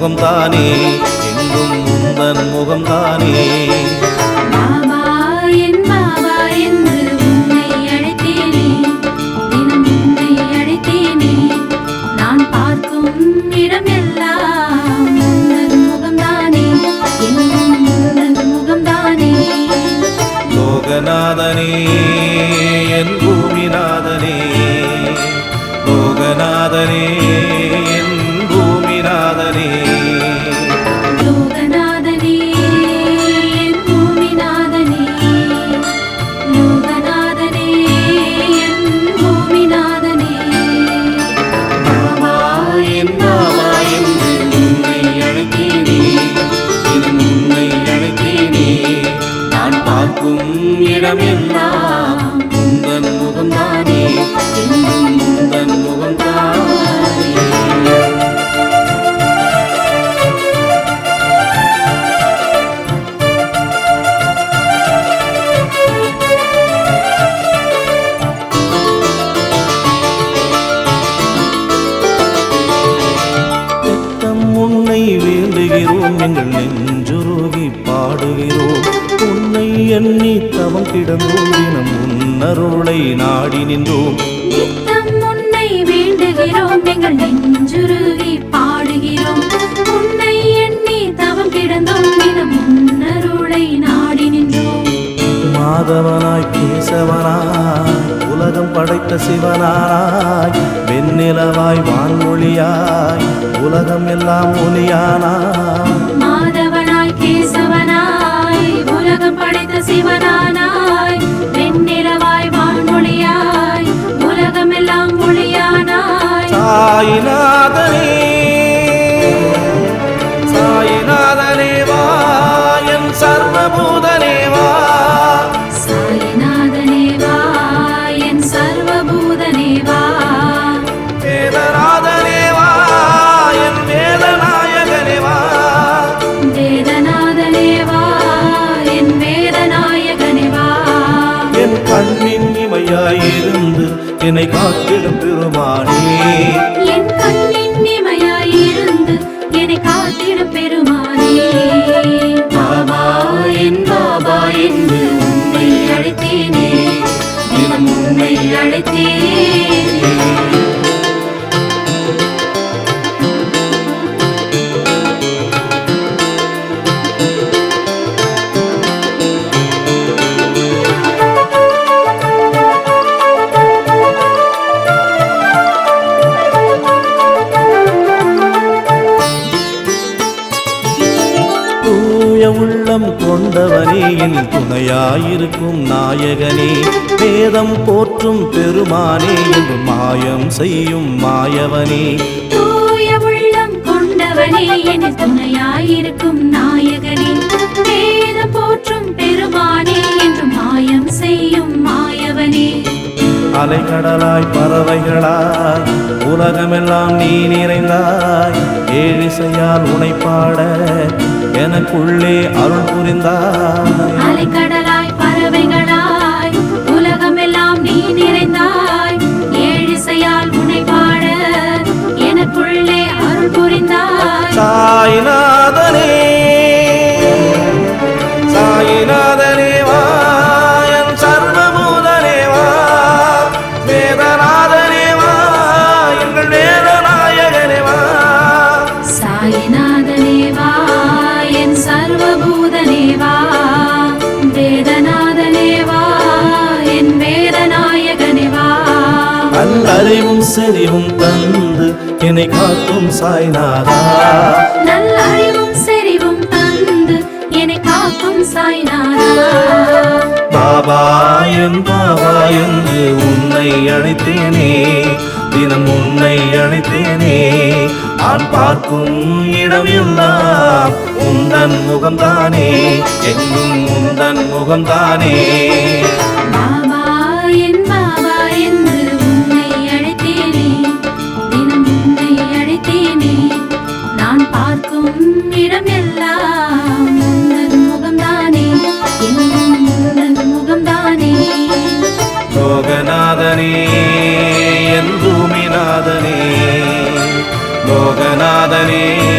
முகம்தானே? எங்கும் உந்தன் முகம்தானே? பாபா என் உன்னை எண்ணி தவம் கிடந்தோம். தினம் உன்னருளை நாடி நின்றோம். நித்தம் உன்னை வேண்டுகிறோம். எங்கள் நெஞ்சுருகி பாடுகிறோம். உன்னை எண்ணி தவம் கிடந்தோம். தினம் முன்னருளை நாடி நின்றோம். மாதவனாய் கேசவனாய் உலகம் படைத்த சிவனாய் வெண்ணிலவாய் வான்மொழியாய் உலகம் எல்லாம் ஒளியானாய். உலகம் படைத்த சிவனானாய். வெண்ணிலவாய் வான்மொழியாய். உலகமெல்லாம் மொழியானாய். சாயிநாதனே அழைத்தீர் தூய உள்ளம் கொண்டவனே என் துணையாயிருக்கும் நாயகனே. வேதம் போற்றும் பெருமானே என்று மாயம் செய்யும் மாயவனே. தூய உள்ளம் கொண்டவனே என் துணையாயிருக்கும் நாயகனே. வேதம் போற்றும் பெருமானே என்று மாயம் செய்யும் மாயவனே. அலைக்கடலாய் பறவைகளாய் உலகமெல்லாம் நீ நிறைந்தாய். ஏழிசையால் உனை பாட எனக்குள்ளே அருள் புரிந்தாய். நல்லறிவும் செறிவும் தந்து என்னை காக்கும் சாய்நாதா. நல்ல அறிவும் செறிவும் தந்து என்னை காக்கும் சாய்நாதா. பாபா என் பாபா என்று உன்னை அழைத்தேனே தினம் உன்னை அழைத்தேனே. நான் பார்க்கும் இடம் எல்லாம் உந்தன் முகம்தானே எங்கும் உந்தன் முகம்தானே. ஜெகநாதனே